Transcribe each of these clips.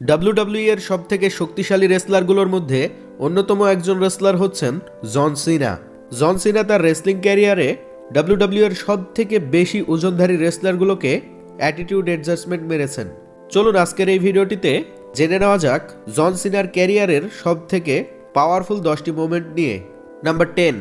WWE এর সব থেকে শক্তিশালী রেসলারগুলোর মধ্যে অন্যতম একজন রেসলার হচ্ছেন জন সিনা। জন সিনা তার রেসলিং ক্যারিয়ারে ডাব্লিউডাব্লিউ এর সব থেকে বেশি ওজনধারী রেসলারগুলোকে অ্যাটিটিউড অ্যাডজাস্টমেন্ট মেরেছেন। চলুন আজকের এই ভিডিওটিতে জেনে নেওয়া যাক জন সিনার ক্যারিয়ারের সব থেকে পাওয়ারফুল দশটি মোমেন্ট নিয়ে। Number ten,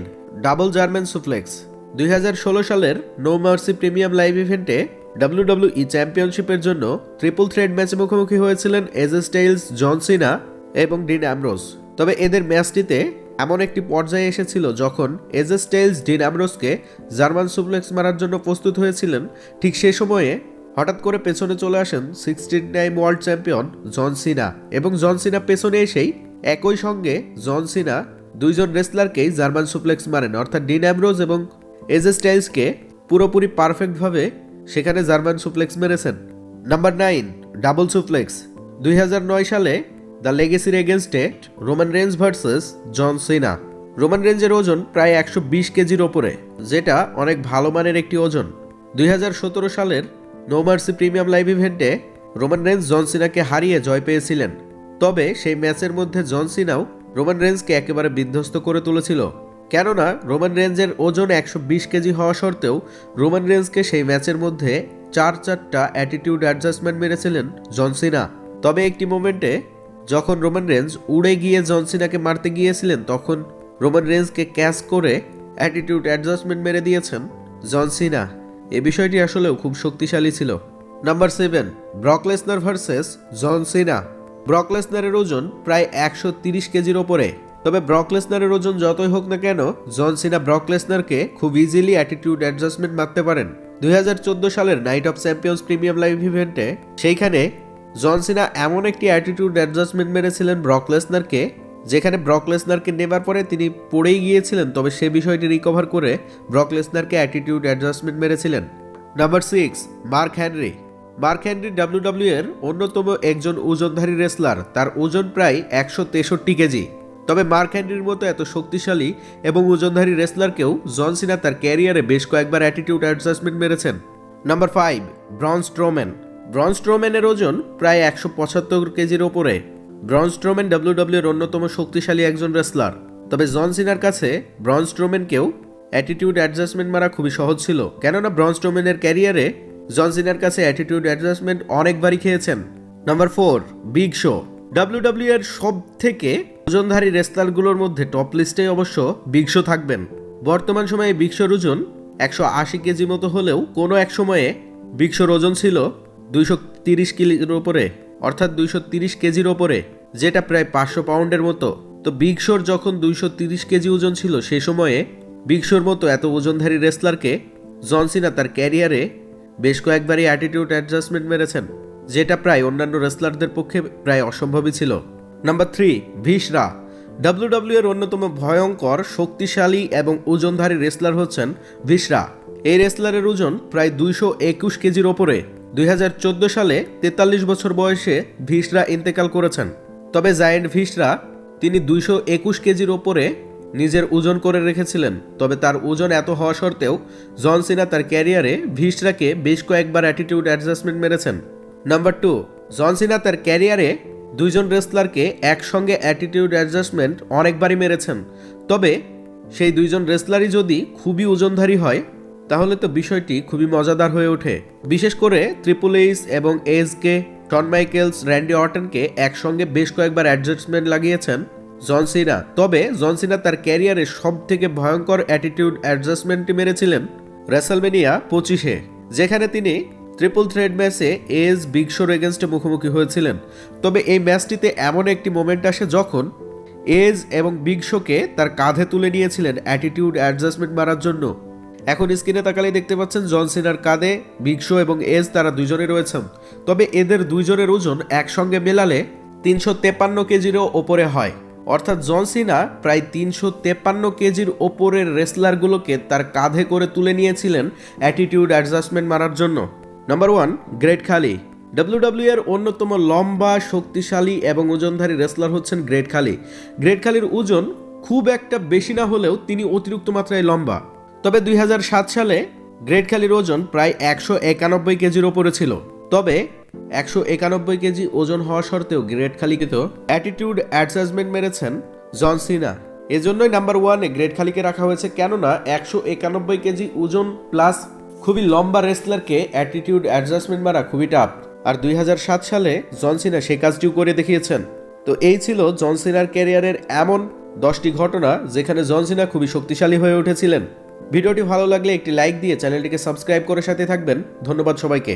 double German suplex. দুই হাজার ষোলো সালের নো মার্সি প্রিমিয়াম লাইভ ইভেন্টে ডাব্লিউডাব্লিউই চ্যাম্পিয়নশিপের জন্য ট্রিপল থ্রেড ম্যাচে মুখোমুখি হয়েছিলেন এজে স্টাইলস জন সিনা এবং ডিন অ্যামরোজ তবে এদের ম্যাচটিতে এমন একটি পর্যায়ে এসেছিল যখন এজে স্টাইলস ডিন অ্যামরোজকে জার্মান সুপ্লেক্স মারার জন্য প্রস্তুত হয়েছিলেন। ঠিক সে সময়ে হঠাৎ করে পেছনে চলে আসেন sixteen time world champion John Cena এবং জন সিনা পেছনে এসেই একই সঙ্গে জন সিনা দুইজন রেসলারকেই জার্মান সুপ্লেক্স মারেন। অর্থাৎ ডিন অ্যামরোজ এবং এজে স্টাইলসকে পুরোপুরি পারফেক্টভাবে সেখানে জার্মান সুপ্লেক্স মেরেছেন। নাম্বার নাইন, ডাবল সুপ্লেক্স দুই হাজার নয় সালে দ্য লেগেসির এগেনস্টে Roman Reigns versus John Cena. Roman রেঞ্জের ওজন প্রায় একশো বিশ কেজির ওপরে, যেটা অনেক ভালো মানের একটি ওজন। দুই হাজার সতেরো সালের নোমার্সি প্রিমিয়াম লাইভ ইভেন্টে রোমান রেঞ্জ জন সিনাকে হারিয়ে জয় পেয়েছিলেন। তবে সেই ম্যাচের মধ্যে জন সিনাও রোমান রেঞ্জকে একেবারে বিধ্বস্ত করে তুলেছিল। কেননা রোমান রেঞ্জের ওজন একশো বিশ কেজি হওয়া সত্ত্বেও রোমান রেঞ্জকে সেই ম্যাচের মধ্যে চার চারটা অ্যাটিটিউড অ্যাডজাস্টমেন্ট মেরেছিলেন জনসিনা তবে একটি মোমেন্টে যখন রোমান রেঞ্জ উড়ে গিয়ে জনসিনাকে মারতে গিয়েছিলেন, তখন রোমান রেঞ্জকে ক্যাচ করে অ্যাটিটিউড অ্যাডজাস্টমেন্ট মেরে দিয়েছেন জনসিনা এ বিষয়টি আসলেও খুব শক্তিশালী ছিল। Number seven Brock Lesnar versus John Cena ব্রকলেসনারের ওজন প্রায় একশো তিরিশ কেজির ওপরে। তবে ব্রকলেসনারের ওজন যতই হোক না কেন, জন সিনা ব্রকলেসনারকে খুব ইজিলি অ্যাটিটিউড অ্যাডজাস্টমেন্ট মারতে পারেন। দুই হাজার চোদ্দ সালের Night of Champions premium live ইভেন্টে সেইখানে জন সিনা এমন একটি অ্যাটিটিউড অ্যাডজাস্টমেন্ট মেরেছিলেন ব্রকলেসনারকে যেখানে ব্রকলেসনারকে নেবার পরে তিনি পড়েই গিয়েছিলেন, তবে সে বিষয়টি রিকভার করে ব্রকলেসনারকে attitude adjustment মেরেছিলেন। Number six Mark Henry Mark Henry W W এর অন্যতম একজন ওজনধারী রেসলার তার ওজন প্রায় একশো তেষট্টি কেজি। তবে মার্ক হ্যানরির মতো এত শক্তিশালী এবং ওজনধারী রেসলারকেও জন সিনা তার ক্যারিয়ারে বেশ কয়েকবার অ্যাটিটিউড অ্যাডজাস্টমেন্ট মেরেছেন। Number five Braun Strowman Braun স্ট্রোম্যানের ওজন প্রায় একশো পঁচাত্তর কেজির ওপরে। ব্রন স্ট্রোম্যান ডাব্লিউডাব্লিউ এর অন্যতম শক্তিশালী একজন রেসলার। তবে জন সিনার কাছে ব্রন স্ট্রোম্যানকেও অ্যাটিটিউড অ্যাডজাস্টমেন্ট মারা খুবই সহজ ছিল। কেননা ব্রন স্ট্রোম্যানের ক্যারিয়ারে জন সিনার কাছে অ্যাটিটিউড অ্যাডজাস্টমেন্ট অনেকবারই খেয়েছেন। Number four Big Show W W এর সব থেকে ওজনধারী রেসলারগুলোর মধ্যে টপ লিস্টে অবশ্য বিগ থাকবেন। বর্তমান সময়ে বিগ ওজন একশো আশি কেজি মতো হলেও কোনো এক সময়ে বিগ শোর ওজন ছিল দুইশো তিরিশ কিলোর ওপরে, অর্থাৎ দুইশো তিরিশ কেজির ওপরে, যেটা প্রায় পাঁচশো পাউন্ডের মতো। তো বিগ যখন দুইশো তিরিশ কেজি ওজন ছিল সে সময়ে বিগ মতো এত ওজনধারী রেসলারকে জনসিনা তার ক্যারিয়ারে বেশ কয়েকবারই অ্যাটিটিউড অ্যাডজাস্টমেন্ট মেরেছেন, যেটা প্রায় অন্যান্য রেসলারদের পক্ষে প্রায় অসম্ভবই ছিল। নাম্বার থ্রি ভিশরা ডাব্লিউডাব্লিউ এর অন্যতম ভয়ঙ্কর, শক্তিশালী এবং ওজনধারী রেসলার হচ্ছেন ভিসরা এই রেসলারের ওজন প্রায় দুইশো একুশ কেজির ওপরে। দুই হাজার চোদ্দ সালে তেতাল্লিশ বছর বয়সে ভিসরা ইন্তেকাল করেছেন। তবে জায়েন্ট ভিসরা তিনি দুইশো একুশ কেজির ওপরে নিজের ওজন করে রেখেছিলেন। তবে তার ওজন এত হওয়া সত্ত্বেও জন সিনা তার ক্যারিয়ারে ভিসরাকে বেশ কয়েকবার অ্যাটিটিউড অ্যাডজাস্টমেন্ট মেরেছেন। নাম্বার টু জন সিনা তার ক্যারিয়ারে দুইজন রেসলারকে একসঙ্গে অ্যাটিটিউড অ্যাডজাস্টমেন্ট অনেকবারই মেরেছেন। তবে সেই দুইজন রেসলারই যদি খুবই ওজনধারী হয়, তাহলে তো বিষয়টি খুবই মজাদার হয়ে ওঠে। বিশেষ করে ট্রিপল এইচ এবং এস কে টন মাইকেলস র্যান্ডি অর্টনকে একসঙ্গে বেশ কয়েকবার অ্যাডজাস্টমেন্ট লাগিয়েছেন জনসিনা তবে জনসিনা তার ক্যারিয়ারে সব থেকে ভয়ঙ্কর অ্যাটিটিউড অ্যাডজাস্টমেন্টটি মেরেছিলেন রেসালমেনিয়া পঁচিশে, যেখানে তিনি ট্রিপল থ্রেড ম্যাচে এজ বিগ শোর এগেনস্টে মুখোমুখি হয়েছিলেন। তবে এই ম্যাচটিতে এমন একটি মোমেন্ট আসে যখন এজ এবং বিগ শোকে তার কাঁধে তুলে নিয়েছিলেন অ্যাটিটিউড অ্যাডজাস্টমেন্ট মারার জন্য। এখন স্ক্রিনে তাকালেই দেখতে পাচ্ছেন জন সিনার কাঁধে বিগ শো এবং এজ তারা দুজনে রয়েছেন তবে এদের দুইজনের ওজন একসঙ্গে মেলালে তিনশো তেপান্ন কেজিরও ওপরে হয়। অর্থাৎ জন সিনা প্রায় তিনশো তেপান্ন কেজির ওপরের রেসলারগুলোকে তার কাঁধে করে তুলে নিয়েছিলেন অ্যাটিটিউড অ্যাডজাস্টমেন্ট মারার জন্য। নাম্বার ওয়ান গ্রেট খালি ডাব্লিউডাব্লিউ এর অন্যতম লম্বা, শক্তিশালী এবং ওজনধারী রেসলার হচ্ছেন গ্রেট খালি গ্রেট খালির ওজন খুব একটা বেশি না হলেও তিনি অতিরিক্ত মাত্রায় লম্বা। তবে দুই হাজার সাত সালে গ্রেট খালির ওজন প্রায় একশো একানব্বই কেজির ওপরে ছিল। তবে একশো একানব্বই কেজি ওজন হওয়া সত্ত্বেও গ্রেট খালিকে তো অ্যাটিটিউড অ্যাডজাস্টমেন্ট মেরেছেন জন সিনা এজন্যই নাম্বার ওয়ানে গ্রেট খালিকে রাখা হয়েছে কেননা একশো একানব্বই কেজি ওজন প্লাস খুবই লম্বা রেসলারকে অ্যাটিটিউড অ্যাডজাস্টমেন্ট মারা খুবই টাফ আর দুই হাজার সাত সালে জনসিনা সেই কাজটিও করে দেখিয়েছেন। তো এই ছিল জনসিনার ক্যারিয়ারের এমন দশটি ঘটনা যেখানে জনসিনা খুবই শক্তিশালী হয়ে উঠেছিলেন। ভিডিওটি ভালো লাগলে একটি লাইক দিয়ে চ্যানেলটিকে সাবস্ক্রাইব করে সাথে থাকবেন। ধন্যবাদ সবাইকে।